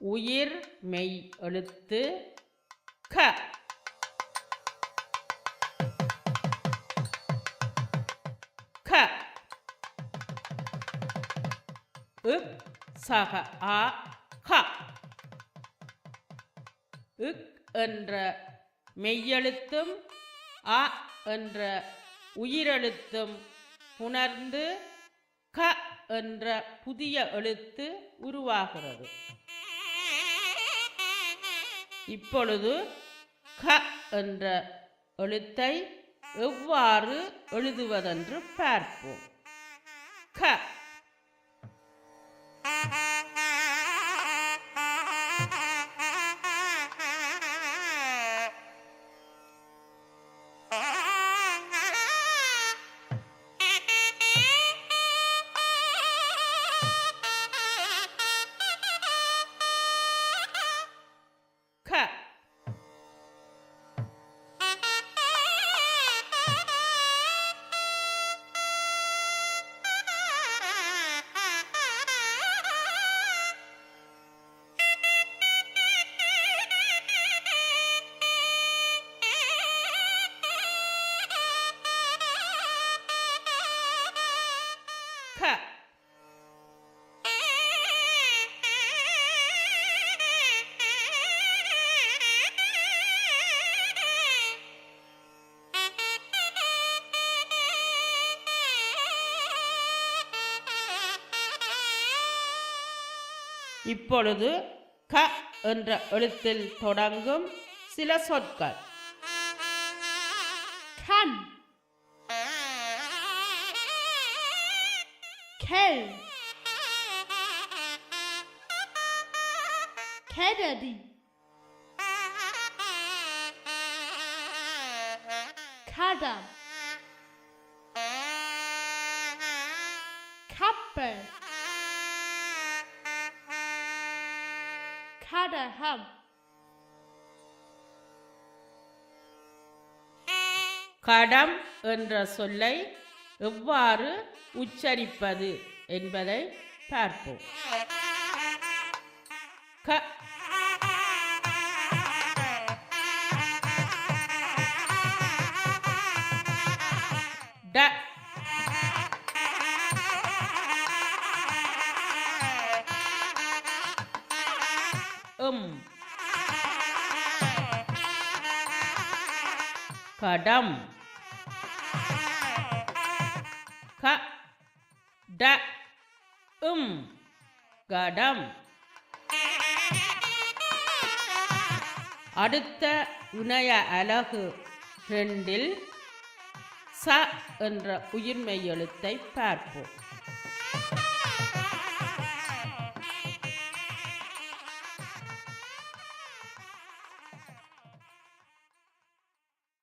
உயிர் மெய் எழுத்து க. க இக் சக ஆ க இக் என்ற மெய்யெழுத்தும் அ என்ற உயிரெழுத்தும் புணர்ந்து க என்ற புதிய எழுத்து உருவாகிறது. இப்பொழுது க என்ற எழுத்தை எவ்வாறு எழுதுவதென்று பார்ப்போம். க. இப்பொழுது க என்ற எழுத்தில் தொடங்கும் சில சொற்கள் kann, kell, Kennedy, Kadam, Kappe, Kadaham, கடம் என்ற சொல்லை எவ்வாறு உச்சரிப்பது என்பதை பார்ப்போம். க ட உம் கடம். க ட உம் கடம். அடுத்த உணய அலகு ரெண்டில் ச என்ற உயிர்மெய் எழுத்தை பார்ப்போம்.